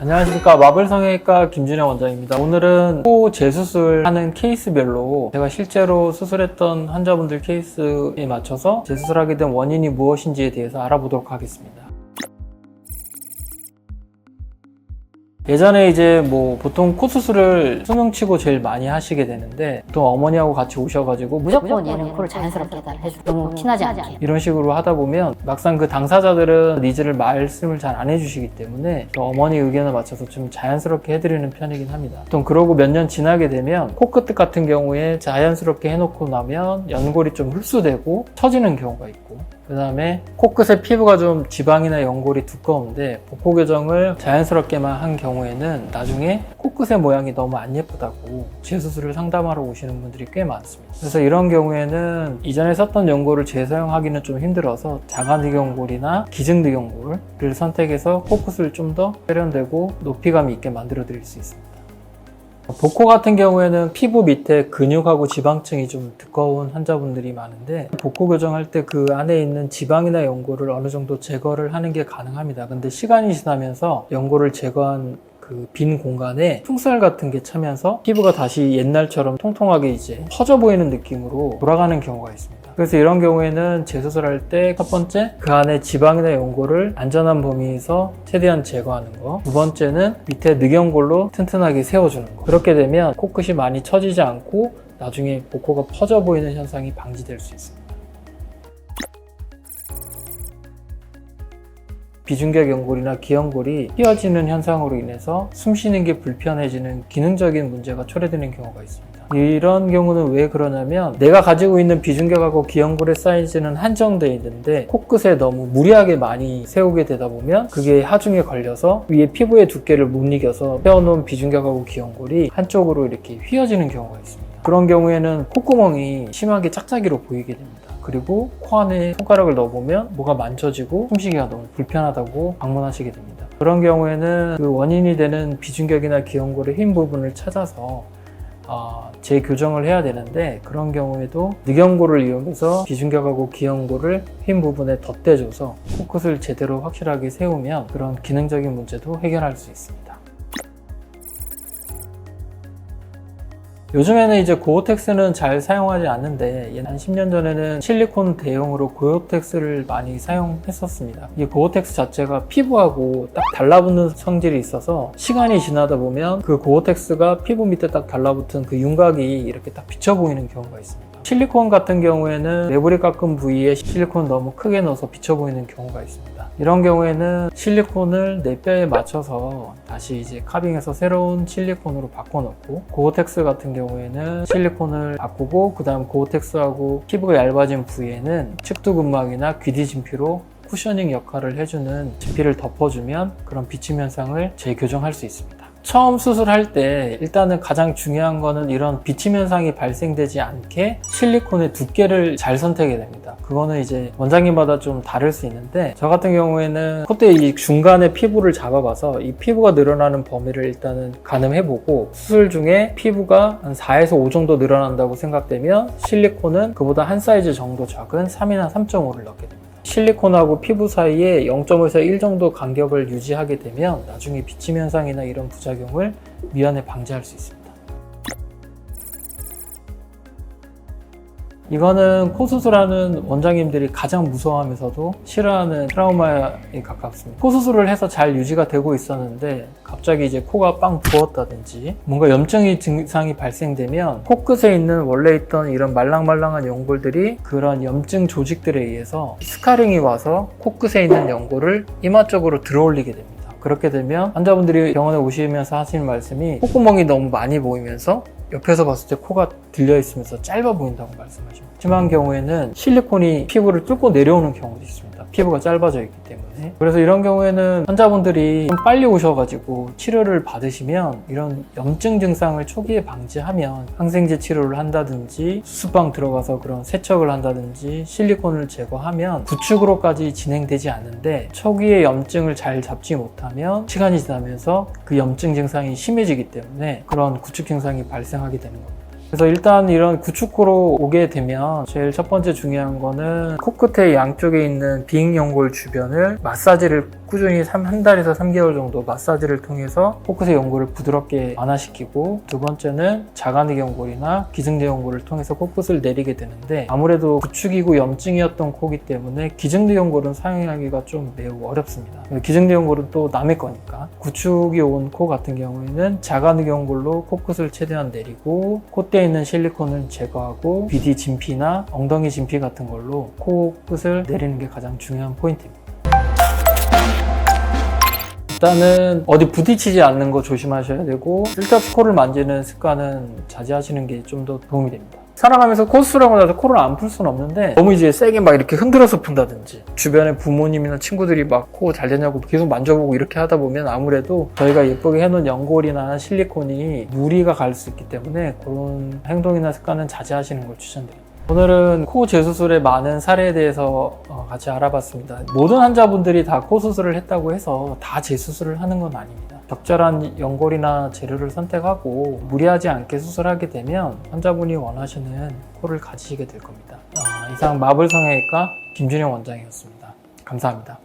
안녕하십니까 마블성형외과 김준영 원장입니다. 오늘은 코 재수술하는 케이스별로 제가 실제로 수술했던 환자분들 케이스에 맞춰서 재수술하게 된 원인이 무엇인지에 대해서 알아보도록 하겠습니다. 예전에 이제 뭐 보통 코 수술을 수능 치고 제일 많이 하시게 되는데 보통 어머니하고 같이 오셔가지고 무조건 얘는 코를 자연스럽게 해줘. 너무 티나지 않게. 이런 식으로 하다 보면 막상 그 당사자들은 니즈를 말씀을 잘 안 해주시기 때문에 또 어머니 의견을 맞춰서 좀 자연스럽게 해드리는 편이긴 합니다. 보통 그러고 몇 년 지나게 되면 코끝 같은 경우에 자연스럽게 해놓고 나면 연골이 좀 흡수되고 처지는 경우가 있고 그 다음에 코끝의 피부가 좀 지방이나 연골이 두꺼운데 복코 교정을 자연스럽게만 한 경우에는 나중에 코끝의 모양이 너무 안 예쁘다고 재수술을 상담하러 오시는 분들이 꽤 많습니다. 그래서 이런 경우에는 이전에 썼던 연골을 재사용하기는 좀 힘들어서 자가늑연골이나 기증늑연골을 선택해서 코끝을 좀 더 세련되고 높이감 있게 만들어 드릴 수 있습니다. 복코 같은 경우에는 피부 밑에 근육하고 지방층이 좀 두꺼운 환자분들이 많은데 복코 교정할 때 그 안에 있는 지방이나 연골을 어느 정도 제거를 하는 게 가능합니다. 근데 시간이 지나면서 연골을 제거한 그빈 공간에 풍살 같은 게 차면서 피부가 다시 옛날처럼 통통하게 이제 퍼져 보이는 느낌으로 돌아가는 경우가 있습니다. 그래서 이런 경우에는 재수술할 때 첫 번째 그 안에 지방이나 연골을 안전한 범위에서 최대한 제거하는 거. 두 번째는 밑에 늑연골로 튼튼하게 세워주는 거. 그렇게 되면 코끝이 많이 처지지 않고 나중에 복코가 퍼져 보이는 현상이 방지될 수 있습니다. 비중격 연골이나 기연골이 휘어지는 현상으로 인해서 숨 쉬는 게 불편해지는 기능적인 문제가 초래되는 경우가 있습니다. 이런 경우는 왜 그러냐면 내가 가지고 있는 비중격하고 기연골의 사이즈는 한정되어 있는데 코끝에 너무 무리하게 많이 세우게 되다 보면 그게 하중에 걸려서 위에 피부의 두께를 못 이겨서 세워놓은 비중격하고 기연골이 한쪽으로 이렇게 휘어지는 경우가 있습니다. 그런 경우에는 콧구멍이 심하게 짝짝이로 보이게 됩니다. 그리고 코 안에 손가락을 넣어보면 뭐가 만져지고 숨쉬기가 너무 불편하다고 방문하시게 됩니다. 그런 경우에는 그 원인이 되는 비중격이나 기연골의 흰 부분을 찾아서 어, 재교정을 해야 되는데 그런 경우에도 늑연골을 이용해서 비중격하고 기연골을 흰 부분에 덧대줘서 코끝을 제대로 확실하게 세우면 그런 기능적인 문제도 해결할 수 있습니다. 요즘에는 이제 고어텍스는 잘 사용하지 않는데 한 10년 전에는 실리콘 대용으로 고어텍스를 많이 사용했었습니다. 이 고어텍스 자체가 피부하고 딱 달라붙는 성질이 있어서 시간이 지나다 보면 그 고어텍스가 피부 밑에 딱 달라붙은 그 윤곽이 이렇게 딱 비쳐 보이는 경우가 있습니다. 실리콘 같은 경우에는 매부리 깎은 부위에 실리콘 너무 크게 넣어서 비쳐 보이는 경우가 있습니다. 이런 경우에는 실리콘을 내 뼈에 맞춰서 다시 이제 카빙해서 새로운 실리콘으로 바꿔놓고 고어텍스 같은 경우에는 실리콘을 바꾸고 그 다음 고어텍스하고 피부가 얇아진 부위에는 측두근막이나 귀뒤진피로 쿠셔닝 역할을 해주는 진피를 덮어주면 그런 비침 현상을 재교정할 수 있습니다. 처음 수술할 때 일단은 가장 중요한 거는 이런 비침 현상이 발생되지 않게 실리콘의 두께를 잘 선택해야 됩니다. 그거는 이제 원장님마다 좀 다를 수 있는데 저 같은 경우에는 콧대 이 중간에 피부를 잡아봐서 이 피부가 늘어나는 범위를 일단은 가늠해보고 수술 중에 피부가 한 4에서 5 정도 늘어난다고 생각되면 실리콘은 그보다 한 사이즈 정도 작은 3이나 3.5를 넣게 됩니다. 실리콘하고 피부 사이에 0.5에서 1 정도 간격을 유지하게 되면 나중에 비침 현상이나 이런 부작용을 미연에 방지할 수 있습니다. 이거는 코 수술하는 원장님들이 가장 무서워하면서도 싫어하는 트라우마에 가깝습니다. 코 수술을 해서 잘 유지가 되고 있었는데 갑자기 이제 코가 빵 부었다든지 뭔가 염증이 증상이 발생되면 코끝에 있는 원래 있던 이런 말랑말랑한 연골들이 그런 염증 조직들에 의해서 스카링이 와서 코끝에 있는 연골을 이마 쪽으로 들어올리게 됩니다. 그렇게 되면 환자분들이 병원에 오시면서 하시는 말씀이 콧구멍이 너무 많이 보이면서 옆에서 봤을 때 코가 들려 있으면서 짧아 보인다고 말씀하십니다. 심한 경우에는 실리콘이 피부를 뚫고 내려오는 경우도 있습니다. 피부가 짧아져 있기 때문에. 그래서 이런 경우에는 환자분들이 좀 빨리 오셔가지고 치료를 받으시면 이런 염증 증상을 초기에 방지하면 항생제 치료를 한다든지 수술방 들어가서 그런 세척을 한다든지 실리콘을 제거하면 구축으로까지 진행되지 않는데 초기에 염증을 잘 잡지 못하면 시간이 지나면서 그 염증 증상이 심해지기 때문에 그런 구축 증상이 발생하게 되는 겁니다. 그래서 일단 이런 구축구로 오게 되면 제일 첫 번째 중요한 거는 코끝의 양쪽에 있는 비익연골 주변을 마사지를 꾸준히 삼- 한 달에서 3개월 정도 마사지를 통해서 코끝의 연골을 부드럽게 완화시키고 두 번째는 자간의 연골이나 기승제 연골을 통해서 코끝을 내리게 되는데 아무래도 구축이고 염증이었던 코기 때문에 기증대 연골은 사용하기가 좀 매우 어렵습니다. 기증대 연골은 또 남의 거니까 구축이 온 코 같은 경우에는 자간의 연골로 코끝을 최대한 내리고 콧대에 있는 실리콘을 제거하고 비디 진피나 엉덩이 진피 같은 걸로 코끝을 내리는 게 가장 중요한 포인트입니다. 일단은 어디 부딪히지 않는 거 조심하셔야 되고 쓸데없이 코를 만지는 습관은 자제하시는 게 좀 더 도움이 됩니다. 살아가면서 코 수술하고 나서 코를 안 풀 수는 없는데 너무 이제 세게 막 이렇게 흔들어서 푼다든지 주변에 부모님이나 친구들이 막 코 잘 되냐고 계속 만져보고 이렇게 하다 보면 아무래도 저희가 예쁘게 해놓은 연골이나 실리콘이 무리가 갈 수 있기 때문에 그런 행동이나 습관은 자제하시는 걸 추천드립니다. 오늘은 코 재수술의 많은 사례에 대해서 어, 같이 알아봤습니다. 모든 환자분들이 다 코 수술을 했다고 해서 다 재수술을 하는 건 아닙니다. 적절한 연골이나 재료를 선택하고 무리하지 않게 수술하게 되면 환자분이 원하시는 코를 가지시게 될 겁니다. 어, 이상 마블 성형외과 김준영 원장이었습니다. 감사합니다.